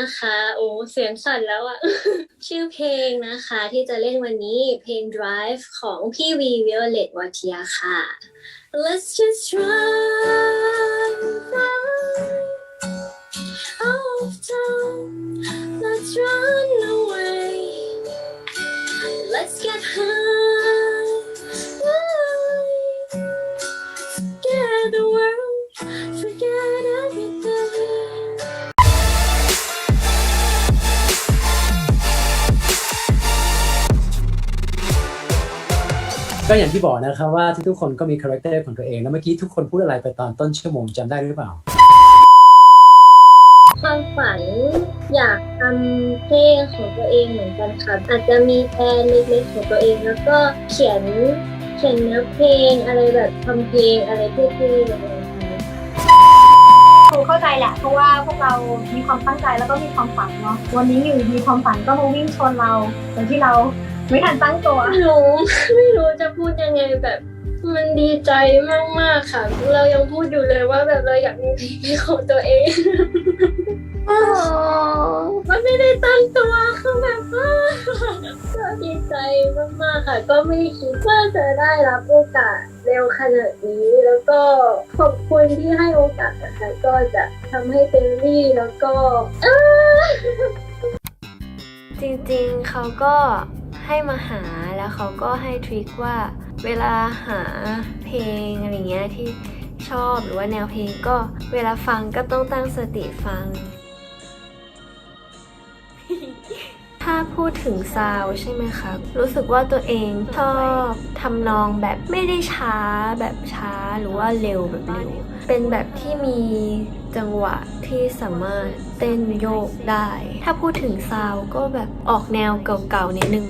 นะคะ โอ้เสียงสั่นแล้วอะ ชื่อเพลงนะคะที่จะเล่นวันนี้เพลง Drive ของพี่วี Violet วัทยาค่ะ Let's just drive out of town Let's run away Let's get high Forget the world Forget ก็อย่างที่บอกนะครับว่าทุกๆคนก็มีคาแรคเตอร์ของตัวเองแล้วเมื่อกี้ทุกคนพูดอะไรไปตอนต้นชั่วโมงจำได้หรือเปล่า ความฝันอยากทำเพลงของตัวเองเหมือนกันค่ะอาจจะมีแพลนเล็กๆของตัวเองแล้วก็เขียนเขียนเนื้อเพลงอะไรแบบทำเพลงอะไรเท่ๆอะไรอย่างเงี้ยครูเข้าใจแหละ เพราะว่าพวกเรามีความตั้งใจแล้วก็มีความฝันเนาะ วันนี้อยู่ดีความฝันก็มาวิ่งชนเราโดยที่เรา ไม่ทันตั้งตัว หนูไม่รู้จะพูดยังไงแบบ มันดีใจมากๆค่ะ เรายังพูดอยู่เลยว่าแบบเราอยากมีเพลงเป็นของตัวเอง มันไม่ได้ตั้งตัวคือแบบว่าก็ดีใจมากๆค่ะ ก็ไม่คิดว่าจะได้รับโอกาสเร็วขนาดนี้ แล้วก็ขอบคุณที่ให้โอกาสนะคะก็จะทำให้เต็มที่แล้วก็อ้าจริงๆ เขาก็ ให้มาหาแล้วเขาก็ให้ทริคว่าเวลาหาเพลงอะไรเงี้ยที่ชอบหรือว่าแนวเพลงก็เวลาฟังก็ต้องตั้งสติฟัง ถ้าพูดถึงซาวใช่ไหมคะรู้สึกว่าตัวเองชอบทำนองแบบไม่ได้ช้าแบบช้าหรือว่าเร็วแบบเร็ว เป็นแบบที่มีจังหวะที่สามารถเต้นโยกได้ ถ้าพูดถึงซาวก็แบบออกแนวเก่าๆนิดนึง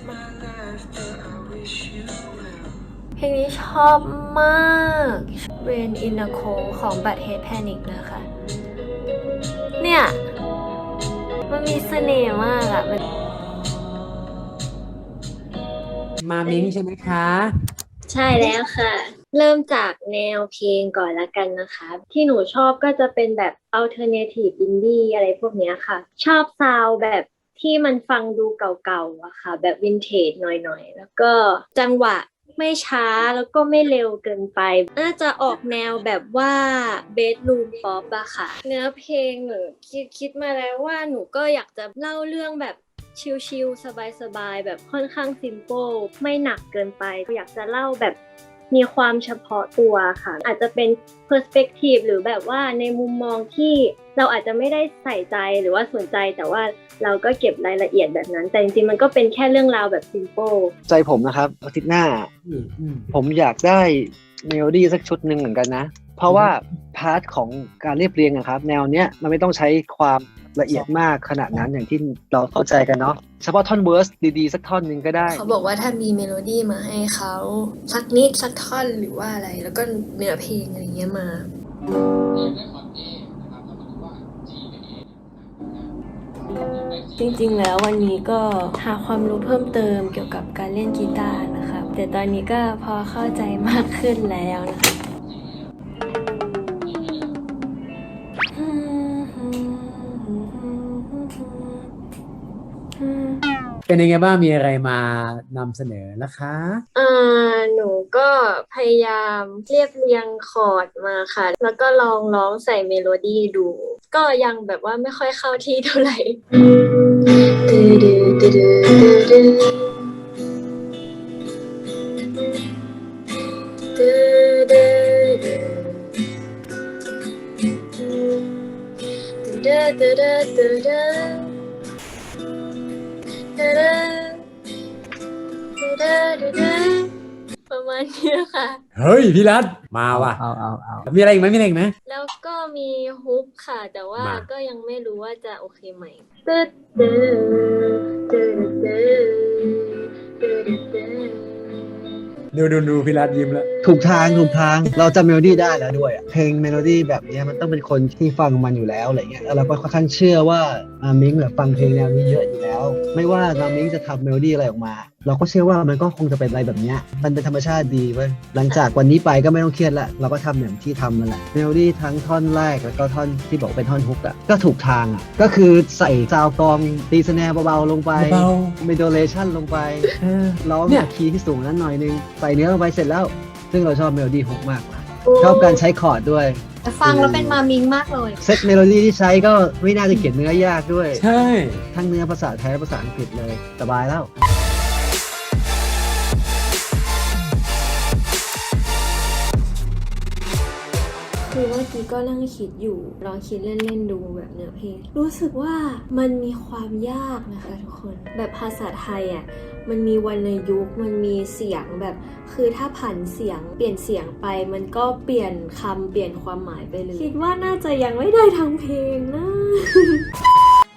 เพลงนี้ชอบมาก Rain in a Cold ของ Bad Head Panic นะคะ เนี่ย มันมีเสน่ห์มากอะมันมามิงใช่ไหมคะ ใช่แล้วค่ะ เริ่มจากแนวเพลงก่อนละกันนะคะ ที่หนูชอบก็จะเป็นแบบ alternative indie อะไรพวกเนี้ยค่ะ ชอบซาวด์แบบที่มันฟังดูเก่าๆอะค่ะ แบบวินเทจหน่อยๆ แล้วก็จังหวะ ไม่ช้าแล้วก็ไม่เร็วเกินไป น่าจะออกแนวแบบว่า bedroom pop อะค่ะ เนื้อเพลงหนูคิดคิดมาแล้วว่าหนูก็อยากจะเล่าเรื่องแบบชิลๆสบายๆ แบบค่อนข้างซิม p ป e ไม่หนักเกินไป อยากจะเล่าแบบ มีความเฉพาะตัวค่ะ อาจจะเป็น perspective หรือแบบว่าในมุมมองที่เราอาจจะไม่ได้ใส่ใจหรือว่าสนใจ แต่ว่าเราก็เก็บรายละเอียดแบบนั้น แต่จริงๆมันก็เป็นแค่เรื่องราวแบบซิม p ป e ใจผมนะครับอาทิตย์หน้าอืมอืมผมอยากได้เมโลดี้สักชุดหนึ่งเหมือนกันนะ เพราะว่าพาร์ทของการเรียบเรียงอะครับ แนวเนี้ยมันไม่ต้องใช้ความละเอียดมากขนาดนั้นอย่างที่เราเข้าใจกันเนาะเฉพาะท่อนเวิร์สดีๆ สักท่อนหนึ่งก็ได้ เขาบอกว่าถ้ามีเมโลดี้มาให้เขาสักนิดสักท่อนหรือว่าอะไร แล้วก็เนื้อเพลงอะไรเงี้ยมาจริงๆ แล้ววันนี้ก็หาความรู้เพิ่มเติมเกี่ยวกับการเล่นกีตาร์นะคะ แต่ตอนนี้ก็พอเข้าใจมากขึ้นแล้วนะคะ เป็นยังไงบ้างมีอะไรมานำเสนอนะคะอ่าหนูก็พยายามเรียบเรียงคอร์ดมาค่ะ แล้วก็ลองร้องใส่เมโลดี้ดู ก็ยังแบบว่าไม่ค่อยเข้าที่เท่าไหร่ดดด ดื้อประมาณเนี้ยค่ะ เฮ้ยพี่รัตมาว่ะ เอาเอาเอามีอะไรอีกไหมมีอะไรอีกไหม แล้วก็มีฮุกค่ะ แต่ว่ามา ก็ยังไม่รู้ว่าจะโอเคไหมตึ๊ดตึ๊ดตึ๊ดตึ๊ดตึ๊ดตึ๊ดดูดูดูพี่รัตยิ้มแล้ว ถูกทางถูกทางเราจำเมโลดี้ได้แล้วด้วยอะเพลงเมโลดี้แบบเนี้ยมันต้องเป็นคนที่ฟังมันอยู่แล้วอะไรเงี้ยแล้วเราก็ค่อนข้างเชื่อว่าอามิงแบบฟังเพลงแนวนี้เยอะอยู่แล้ว ไม่ว่าอามิงจะทำเมโลดี้อะไรออกมา เราก็เชื่อว่ามันก็คงจะเป็นอะไรแบบเนี้ยมันเป็นธรรมชาติดีเว้ย หลังจากวันนี้ไปก็ไม่ต้องเครียดละ เราก็ทำอย่างที่ทำนั่นแหละเมโลดี้ทั้งท่อนแรกแล้วก็ท่อนที่บอกเป็นท่อนฮุกอะก็ถูกทางอะก็คือใส่ซาวกลองตีสแนร์เบาๆลงไปเบาเมโดเลชันลงไปเออร้องเนี่เนี่ยยคีย์ที่สูงนั้นหน่อยนึง ใส่เนื้อลงไปเสร็จแล้ว ซึ่งเราชอบเมโลดี้ฮุกมากกว่าชอบการใช้คอร์ดด้วยแต่ฟังแล้วเป็นมามิงมากเลย เซตเมโลดี้ที่ใช้ก็ไม่น่าจะเขียนเนื้อยากด้วย ใช่ ทั้งเนื้อภาษาไทยและภาษาอังกฤษเลยสบายแล้ว คือเมื่อกี้ก็นั่งคิดอยู่ลองคิดเล่นๆดูแบบเนื้อเพลงรู้สึกว่ามันมีความยากนะคะทุกคน แบบภาษาไทยอะมันมีวรรณยุกต์มันมีเสียงแบบ คือถ้าผันเสียงเปลี่ยนเสียงไป มันก็เปลี่ยนคำเปลี่ยนความหมายไปเลย คิดว่าน่าจะยังไม่ได้ทั้งเพลงนะ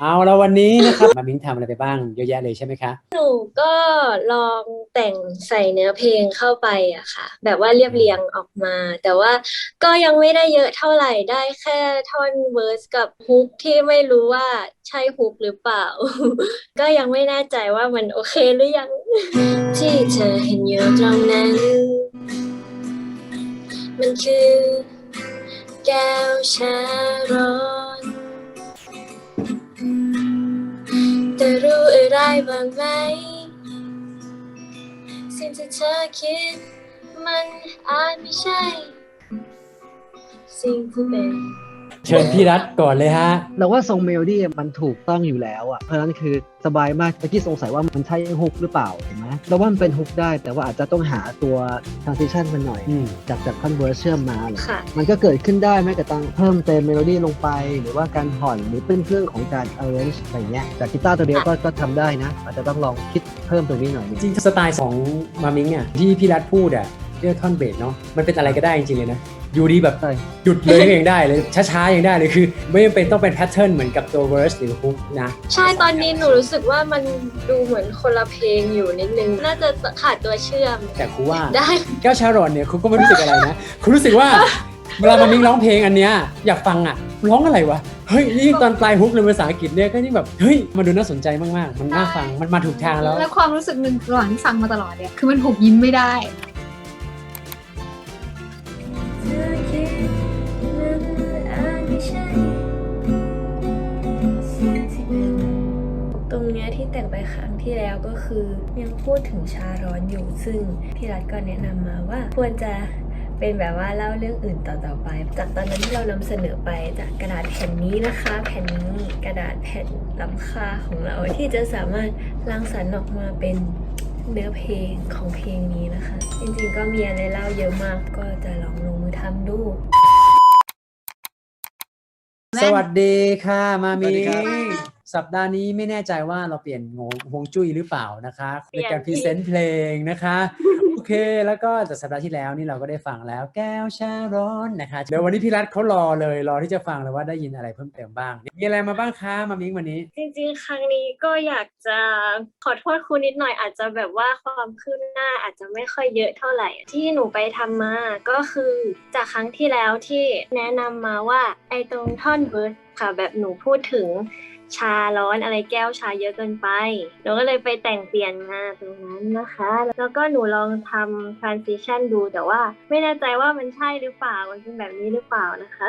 เอาแล้ววันนี้นะครับ มามิ้งทำอะไรไปบ้างเยอะแยะเลยใช่ไหมคะ หนูก็ลองแต่งใส่เนื้อเพลงเข้าไปอะค่ะ แบบว่าเรียบเรียงออกมา แต่ว่าก็ยังไม่ได้เยอะเท่าไหร่ได้แค่ท่อนเวอร์สกับฮุกที่ไม่รู้ว่าใช่ฮุกหรือเปล่า ก็ยังไม่แน่ใจว่ามันโอเคหรือยัง ที่เธอเห็นอยู่ตรงนั้น มันคือ แก้วชาร้อน ไรบ้างไหม สิ่งที่เธอคิด มันอาจไม่ใช่ สิ่งที่เป็น เชิญพี่รัฐก่อนเลยฮะ เราว่าทรงเมโลดี้มันถูกต้องอยู่แล้วอะเพราะฉะนั้นคือสบายมากเมื่อกี้สงสัยว่ามันใช่ฮุกหรือเปล่าเห็นไหมเราว่ามันเป็นฮุกได้ แต่ว่าอาจจะต้องหาตัว transition มันหน่อย อืม จากจากคอนเวอร์เชื่อมมาอะไรค่ะ มันก็เกิดขึ้นได้แม้กระทั่งเพิ่มเต็มเมโลดี้ลงไป หรือว่าการผ่อนหรือเป็นเครื่องของการ arrange อะไรเงี้ยจากกีตาร์ตัวเดียวก็ก็ทำได้นะ อาจจะต้องลองคิดเพิ่มตรงนี้หน่อยหนึง จริงๆสไตล์ของมามิงอะที่พี่รัฐพูดอะเรื่องท่อนเบสเนาะมันเป็นอะไรก็ได้จริงๆเลยนะ อยู่ดีแบบใช่ หยุดเลยเองได้เลย ช้าๆยังได้เลยคือ ไม่จำเป็นต้องเป็นแพทเทิร์นเหมือนกับตัวเวอร์สหรือฮุกนะ ใช่ตอนนี้หนูรู้สึกว่ามันดูเหมือนคนละเพลงอยู่นิดนึง น่าจะขาดตัวเชื่อม แต่ครูว่า ได้ แก้วชารอนเนี่ยคุณก็ไม่รู้สึกอะไรนะ คุณรู้สึกว่า เวลามามิงร้องเพลงอันเนี้ยอยากฟังอะร้องอะไรวะเฮ้ยนี่ตอนปลายฮุกเลยภาษาอังกฤษเนี่ยก็ยิ่งแบบเฮ้ยมันดูน่าสนใจมากๆ มันน่าฟังมันมาถูกทางแล้ว แล้วความรู้สึกหนึ่งระหว่างที่ฟังมาตลอดเนี่ยคือมันถูกยิ้มไม่ได้ ที่แต่งไปครั้งที่แล้วก็คือยังพูดถึงชาร้อนอยู่ซึ่งพี่รัฐก็แนะนำมาว่าควรจะเป็นแบบว่าเล่าเรื่องอื่นต่อๆไป จากตอนนั้นที่เรานำเสนอไปจากกระดาษแผ่นนี้นะคะ แผ่นนี้กระดาษแผ่นล้ำค่าของเราที่จะสามารถรังสรรค์ออกมาเป็นเนื้อเพลงของเพลงนี้นะคะ จริงๆก็มีอะไรเล่าเยอะมากก็จะลองลงมือทำดูสวัสดีค่ะมามิ สวัสดีครับงสัปดาห์นี้ไม่แน่ใจว่าเราเปลี่ยนงงฮวงจุ้ยหรือเปล่านะคะเปลี่ในยนการพรีเซนต์เพลงนะคะ โอเค แล้วก็จากสัปดาห์ที่แล้วนี่เราก็ได้ฟังแล้วแก้วชาร้อนนะคะ เดี๋ยววันนี้พี่รัฐเขารอเลยรอที่จะฟังเลยว่าได้ยินอะไรเพิ่มเติมบ้าง มีอะไรมาบ้างคะมามิงวันนี้ จริงๆ ครั้งนี้ก็อยากจะขอโทษครูนิดหน่อยอาจจะแบบว่าความคืบหน้าอาจจะไม่ค่อยเยอะเท่าไหร่ ที่หนูไปทำมาก็คือจากครั้งที่แล้วที่แนะนำมาว่าไอ้ตรงท่อนเวิร์สค่ะแบบหนูพูดถึง ชาร้อนอะไรแก้วชาเยอะเกินไป หนูก็เลยไปแต่งเปลี่ยนมาตรงนั้นนะคะ แล้วก็หนูลองทำ transition ดูแต่ว่า ไม่แน่ใจว่ามันใช่หรือเปล่า มันเป็นแบบนี้หรือเปล่านะคะ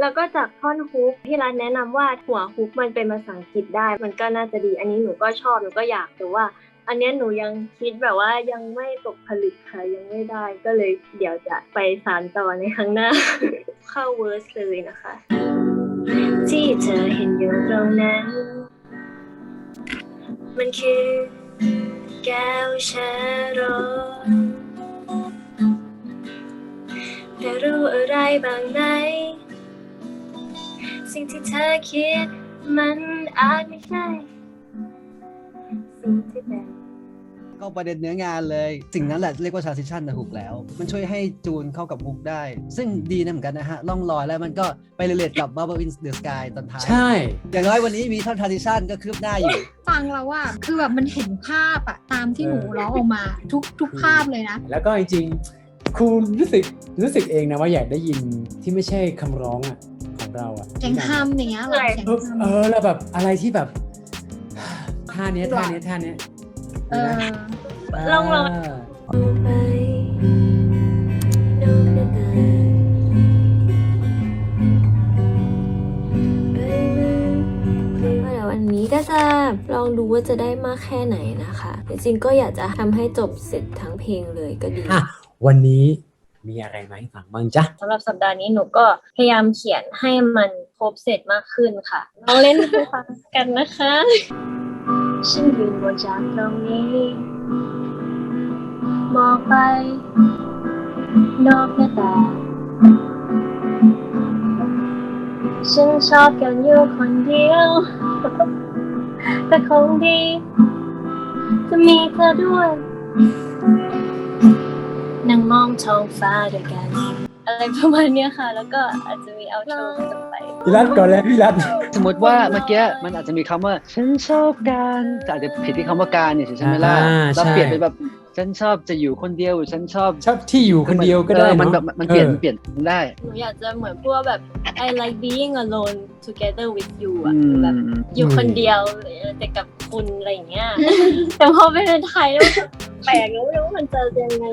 แล้วก็จากท่อนฮุกที่ร้านแนะนำว่าหัวฮุกมันเป็นภาษาอังกฤษได้ มันก็น่าจะดี อันนี้หนูก็ชอบ หนูก็อยากแต่ว่าอันเนี้ยหนูยังคิดแบบว่ายังไม่ตกผลึกค่ะยังไม่ได้ก็เลยเดี๋ยวจะไปสานต่อในครั้งหน้า เข้าเวอร์สเลยนะคะ ธอเห็นอยู่ตรงนั้น มันคือแก้วชาร้อนแต่รู้อะไรบางไหมสิ่งที่เธอคิดมันอาจไม่ใช่ สิ่งที่เป็น ก็ประเด็นเนื้องานเลย สิ่งนั้นแหละเรียกว่า transition นะฮุกแล้ว มันช่วยให้จูนเข้ากับฮุกได้ ซึ่งดีนะเหมือนกันนะฮะล่องลอยแล้วมันก็ไปเรเลทกับ Bubble in the Sky ตอนท้าย ใช่ อย่างน้อยวันนี้มีท่อน transition ก็คืบหน้าอยู่ ฟังแล้วว่าคือแบบมันเห็นภาพอะตามที่หนูร้องออกมาทุกทุกภาพเลยนะ แล้วก็จริงๆครูรู้สึกรู้สึกเองนะว่าอยากได้ยินที่ไม่ใช่คำร้องอะของเราอะเสียงฮัมอย่างเงี้ยเหรอเสียงเออฮัมเออแล้วแบบอะไรที่แบบท่าเนี้ยท่าเนี้ยท่าเนี้ย เอนะอลองลองาเดี๋ยววันนี้ก็จะลองดูว่าจะได้มากแค่ไหนนะคะ จริงๆก็อยากจะทำให้จบเสร็จทั้งเพลงเลยก็ดี อะ วันนี้มีอะไรมาให้ฟังบ้างจ๊ะ สำหรับสัปดาห์นี้หนูก็พยายามเขียนให้มันครบเสร็จมากขึ้นค่ะลองเล่นให้ฟังกันนะคะ ฉันยืนบนจากตรงนี้ มองไป นอกหน้าต่างฉันชอบกันอยู่คนเดียว แต่คงดี จะมีเธอด้วย นั่งมองท้องฟ้าด้วยกัน อะไรประมาณเนี้ยค่ะ แล้วก็อาจจะมีเอาโชว์ต่อไป พี่รัตก่อนเลยพี่รัตสมมติว่าเมื่อกี้มันอาจจะมีคำว่า ฉันชอบการแต่อาจจะผิดที่คำว่าการเนี่ยใช่ไหมล่ะอ่าเราใช่ เปลี่ยนเป็นแบบฉันชอบจะอยู่คนเดียวหรือฉันชอบชอบที่อยู่คนเดียวก็ได้ออมันเนแบอะบมันเปลี่ยนออ เปลี่ยนได้หนูอยากจะเหมือนพวกแบบ I like being alone together with you อะอืมแบบอยู่คนเดียวแต่กับคุณอะไรอย่างเงี้ย แต่พอเป็นไทยแล้วมันแปลกแล้วไม่รู้ว่ามันจะยังไง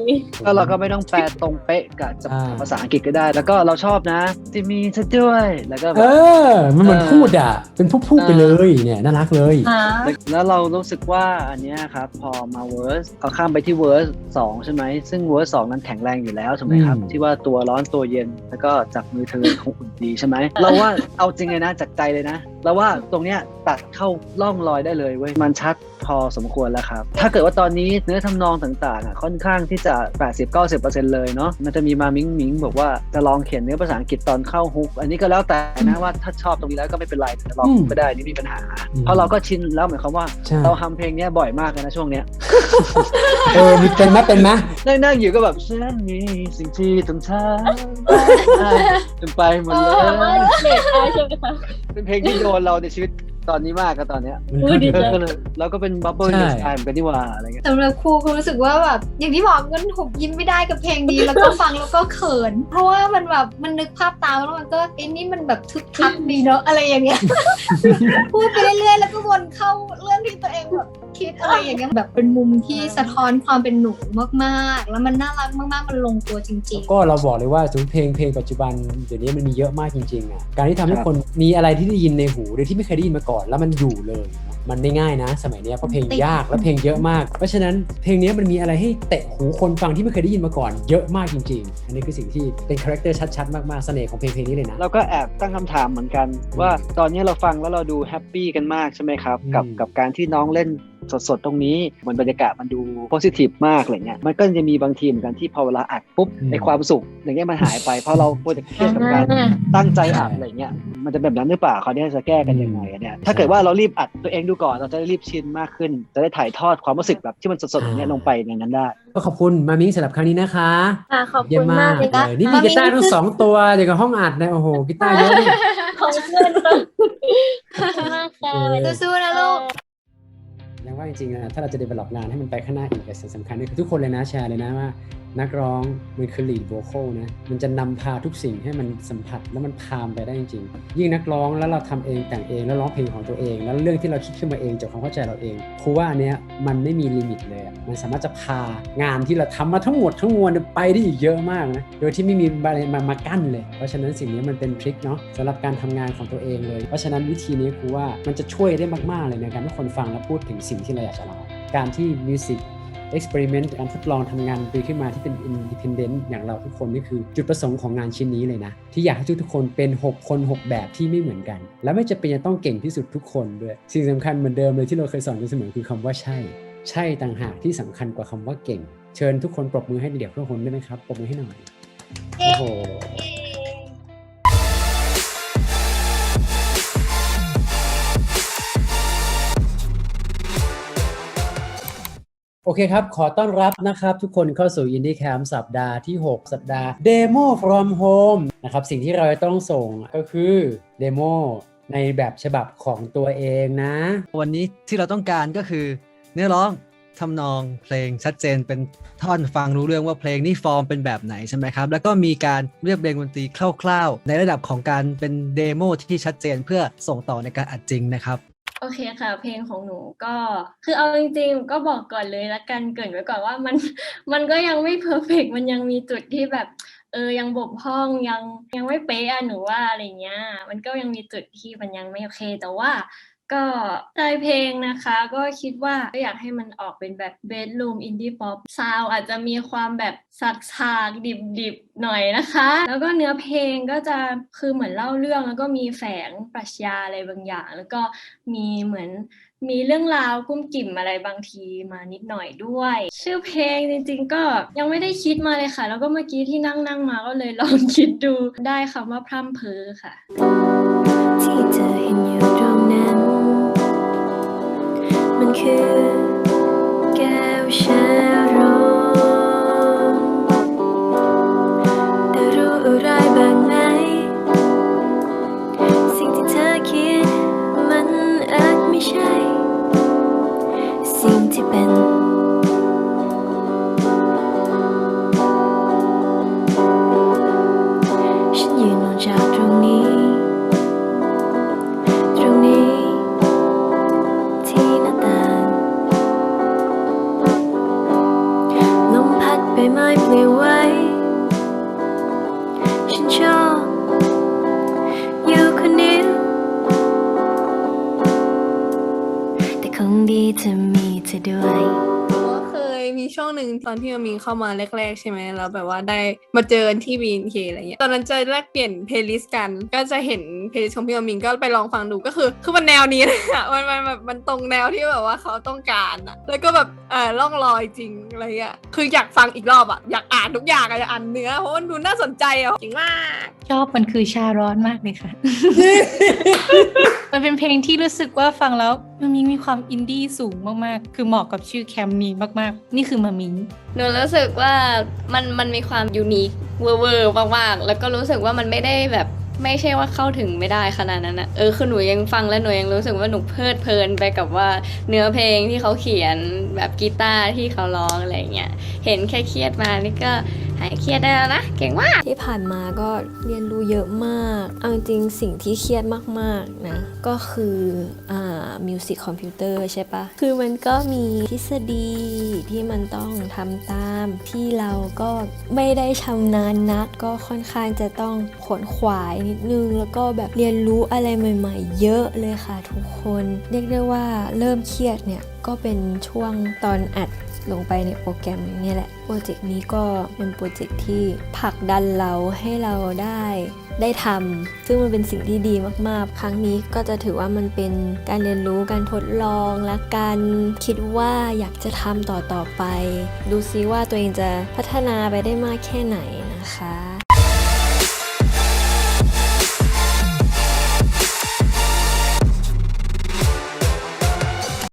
ก็เราก็ไม่ต้องแปลตรงเป๊ะกับอ่าภาษาอังกฤษก็ได้ แล้วก็เราชอบนะที่มีเธอด้วยแล้วก็แบเอบอมันเหมือนพูดอะ เป็นพูดพูดไปเลยเนี่ยน่ารักเลยค่ะแล้วเรารู้สึกว่าอันเนี้ยครับ พอมาเวอร์สเอาข้ามไปที่เวอร์สสองใช่ไหมซึ่งเวอร์สสองนั้นแข็งแรงอยู่แล้วถูกไหมครับอืมที่ว่าตัวร้อนตัวเย็นแล้วก็จับมือเธอคงอุ่นดีใช่ไหมเราว่าเอาจริงเลยนะจากใจเลยนะเราว่าตรงเนี้ยตัดเข้าล่องรอยได้เลยเว้ยมันชัด พอสมควรแล้วครับ ถ้าเกิดว่าตอนนี้เนื้อทำนองต่างๆอะค่อนข้างที่จะ 80-90%เลยเนาะมันจะมีมามิงมิงบอกว่าจะลองเขียนเนื้อภาษาอังกฤษตอนเข้าฮุก อันนี้ก็แล้วแต่นะว่าถ้าชอบตรงนี้แล้วก็ไม่เป็นไรจะลองอืมก็ได้นี่ไมมีปัญหาอืมเพราะเราก็ชินแล้วหมายความว่าใช่เราทำเพลงเนี้ยบ่อยมากเลยนะช่วงเนี้ยเออมีเป็นไหมเป็นไหมนั่งนั่งอยู่ก็แบบฉันมีสิ่งที่ต้องทำจนไปหมดเลยเด็กได้ใช่ไหมคะเป็นเพลงที่โดนเราในชีวิต ตอนนี้มากก็ตอนเนี้ยมันอุ๊ยดีจัง ก็เลยเราก็เป็นบับเบิ้ลใช่ในสไตล์เหมือนกันนี่หว่าอะไรเงี้ยสำหรับครูครูรู้สึกว่าแบบอย่างที่บอกมันหุบยิ้มไม่ได้กับเพลงนี้ แล้วก็ฟังแล้วก็เขิน เพราะว่ามันแบบมันนึกภาพตามแล้วมันก็ไอ้นี่มันแบบทึกทักดีเนาะอะไรอย่างเงี้ย พูดไปเรื่อยๆแล้วก็วนเข้าเรื่องที่ตัวเองแบบ คิดอะไรอย่างเงี้ยแบบเป็นมุมที่สะท้อนความเป็นหนูมากๆ แล้วมันน่ารักมากๆ มันลงตัวจริงก็เราบอกเลยว่าสมมติเพลงเพลงปัจจุบันเดี๋ยวนี้มันมีเยอะมากจริงๆอะการที่ทำให้คนมีอะไรที่ได้ยินในหูโดยที่ไม่เคยได้ยินมาก่อน แล้วมันอยู่เลยเนอะมันไม่ง่ายนะ สมัยเนี้ยเพราะเพลงยากและเพลงเยอะมาก เพราะฉะนั้นเพลงเนี้ยมันมีอะไรให้เตะหูคนฟังที่ไม่เคยได้ยินมาก่อนเยอะมากจริง ๆ อันนี้คือสิ่งที่เป็นคาแรคเตอร์ชัด ๆ มากๆเสน่ห์ของเพลงเพลงนี้เลยนะเราก็แอบตั้งคำถามเหมือนกัน ว่าตอนนี้เราฟังแล้วเราดูแฮปปี้กันมากใช่ไหมครับ กับอืมกับการที่น้องเล่น สดๆ ตรงนี้เหมือนบรรยากาศมันดูโพสิทีฟมากอะไรเงี้ยมันก็จะมีบางทีเหมือนกันที่พอเวลาอัดปุ๊บไอความสุขอย่างเงี้ยมันหายไปเพราะเราควรจะเครียดกับการตั้งใจอัดอะไรเงี้ยมันจะแบบนั้นหรือเปล่าเขาวเนี่ยจะแก้กันยังไงอะเนี่ยถ้าเกิดว่าเรารีบอัดตัวเองดูก่อนเราจะได้รีบชินมากขึ้น จะได้ถ่ายทอดความรู้สึกแบบที่มันสดๆอย่างเงี้ยลงไปในนั้นได้ก็ขอบคุณมามิ้งสำหรับครั้งนี้นะคะค่ะขอบเยี่คุยมณมามากกเลยเลนะยนี่มีกีตาร์ทั้งสองตัวเดี๋ยวกับห้องอัดนะโอ้โหกีตาร์เยอะนี่ของเพื่อนต้องขอบคุณมากค่ะเออๆสู้ๆนะลูก ยังว่าจริงๆนะถ้าเราจะ develop งานให้มันไปข้างหน้าอีกแต่สิ่งสำคัญนี่คือทุกคนเลยนะแชร์เลยนะว่า นักร้องมันคือ lead vocal นะ มันจะนำพาทุกสิ่งให้มันสัมผัสแล้วมันพามไปได้จริงๆ ยิ่งนักร้องแล้วเราทำเองแต่งเองแล้วร้องเพลงของตัวเอง แล้วเรื่องที่เราคิดขึ้นมาเองจากความเข้าใจเราเองครูว่าอันเนี้ยมันไม่มีลิมิตเลย มันสามารถจะพางานที่เราทำมาทั้งหมดทั้งมวลไปได้อีกเยอะมากนะ โดยที่ไม่มีอะไรมามากั้นเลย เพราะฉะนั้นสิ่งนี้มันเป็นทริคเนาะสำหรับการทำงานของตัวเองเลย เพราะฉะนั้นวิธีนี้ครูว่ามันจะช่วยได้มากๆเลยในการที่คนฟังและพูดถึงสิ่งที่เราอยากจะเล่าการที่มิวสิก experiment การทดลองทำงานดนตรีขึ้นมาที่เป็น independent อย่างเราทุกคนนี่คือจุดประสงค์ของงานชิ้นนี้เลยนะ ที่อยากให้ทุกๆคนเป็น 6 คน 6 แบบที่ไม่เหมือนกัน และไม่จะเป็นจะต้องเก่งที่สุดทุกคนด้วย สิ่งสำคัญเหมือนเดิมเลยที่เราเคยสอนกันเสมอคือคำว่าใช่ ใช่ต่างหากที่สำคัญกว่าคำว่าเก่ง เชิญทุกคนปรบมือให้เด็กๆทุกคนได้ไหมครับปรบมือให้หน่อยโอ้โห โอเคครับ ขอต้อนรับนะครับทุกคนเข้าสู่ Indie Camp สัปดาห์ที่ 6 สัปดาห์ Demo from Home นะครับ สิ่งที่เราจะต้องส่งก็คือ Demo ในแบบฉบับของตัวเองนะ วันนี้ที่เราต้องการก็คือ เนื้อร้องทำนองเพลงชัดเจนเป็นท่อนฟังรู้เรื่องว่าเพลงนี้ฟอร์มเป็นแบบไหนใช่ไหมครับ แล้วก็มีการเรียบเรียงดนตรีคร่าวๆ ในระดับของการเป็นเดโมที่ชัดเจนเพื่อส่งต่อในการอัดจริงนะครับ อโอเคค่ะ เพลงของหนูก็ คือเอาจริงๆ ก็บอกก่อนเลยละกันเกรินไว้ก่อนว่ามันมันก็ยังไม่เพอร์เฟกมันยังมีจุดที่แบบ เออยังบกพร่องยังยังไม่เป๊ะอะหนูว่าอะไรเงี้ย มันก็ยังมีจุดที่มันยังไม่โอเค แต่ว่า ก็ใจเพลงนะคะ ก็คิดว่าก็อยากให้มันออกเป็นแบบเบด o ูมอินดี้ป๊อปซาวอาจจะมีความแบบสักสากดิบดิบๆหน่อยนะคะ แล้วก็เนื้อเพลงก็จะคือเหมือนเล่าเรื่องแล้วก็มีแฝงปรัชญาอะไรบางอย่าง แล้วก็มีเหมือนมีเรื่องราวกุ้มกิ่มอะไรบางทีมานิดหน่อยด้วย ชื่อเพลงจริงๆ ก็ยังไม่ได้คิดมาเลยค่ะ แล้วก็เมื่อกี้ที่นั่งนั่งมาก็เลยลองคิดดูได้คำว่าพร่ำเพอค่ะที่เธอ คือแก้วชาร้อนแต่รู้อะไรบ้างไหม สิ่งที่เธอคิดมันอาจไม่ใช่ ตอนที่มันมีเข้ามาแรกๆ ใช่ไหมแล้วแบบว่าได้มาเจอกันที่ BNK อะไรเงี้ยตอนนั้นจะแลกเปลี่ยนเพลย์ลิสต์กันก็จะเห็นเพลย์ลิสต์ของพี่อมิงก็ไปลองฟังดูก็คือคือมันแนวนี้เลยอะมันมันแบบมันตรงแนวที่แบบว่าเขาต้องการอะแล้วก็แบบเออล่องลอยจริงอะไรเงี้ยคืออยากฟังอีกรอบอะอยากอ่านทุกอย่างอะอยากอ่านเนื้อเพราะมันดูน่าสนใจอะจริงมากชอบมันคือชาร้อนมากเลยค่ะ มันเป็นเพลงที่รู้สึกว่าฟังแล้วมันมีมีความอินดี้สูงมากๆ คือเหมาะกับชื่อแคมนี้มากๆ นี่คือมามิงหนูรู้สึกว่ามันมันมีความยูนิคเวอร์เวอร์มากๆแล้วก็รู้สึกว่ามันไม่ได้แบบไม่ใช่ว่าเข้าถึงไม่ได้ขนาดนั้นนะเออคือหนูยังฟังและหนูยังรู้สึกว่าหนูเพลิดเพลินไปกับว่าเนื้อเพลงที่เขาเขียนแบบกีตาร์ที่เขาร้องอะไรเงี้ยเห็นแค่เครียดมานี่ก็ หายเครียดได้แล้วนะ เก่งมาก ที่ผ่านมาก็เรียนรู้เยอะมาก เอาจริงสิ่งที่เครียดมากๆนะ ก็คืออ่ามิวสิกคอมพิวเตอร์ใช่ปะ คือมันก็มีทฤษฎีที่มันต้องทำตามที่เราก็ไม่ได้ชำนาญนัก ก็ค่อนข้างจะต้องขวนขวายนิดนึง แล้วก็แบบเรียนรู้อะไรใหม่ ๆ เยอะเลยค่ะทุกคน เรียกได้ว่าเริ่มเครียดเนี่ยก็เป็นช่วงตอนอัด ลงไปในโปรแกรมนี้แหละ โปรเจกต์นี้ก็เป็นโปรเจกต์ที่ผลักดันเราให้เราได้ได้ทำซึ่งมันเป็นสิ่งที่ดีมากๆ ครั้งนี้ก็จะถือว่ามันเป็นการเรียนรู้การทดลองและการคิดว่าอยากจะทำต่อต่อไป ดูซิว่าตัวเองจะพัฒนาไปได้มากแค่ไหนนะคะ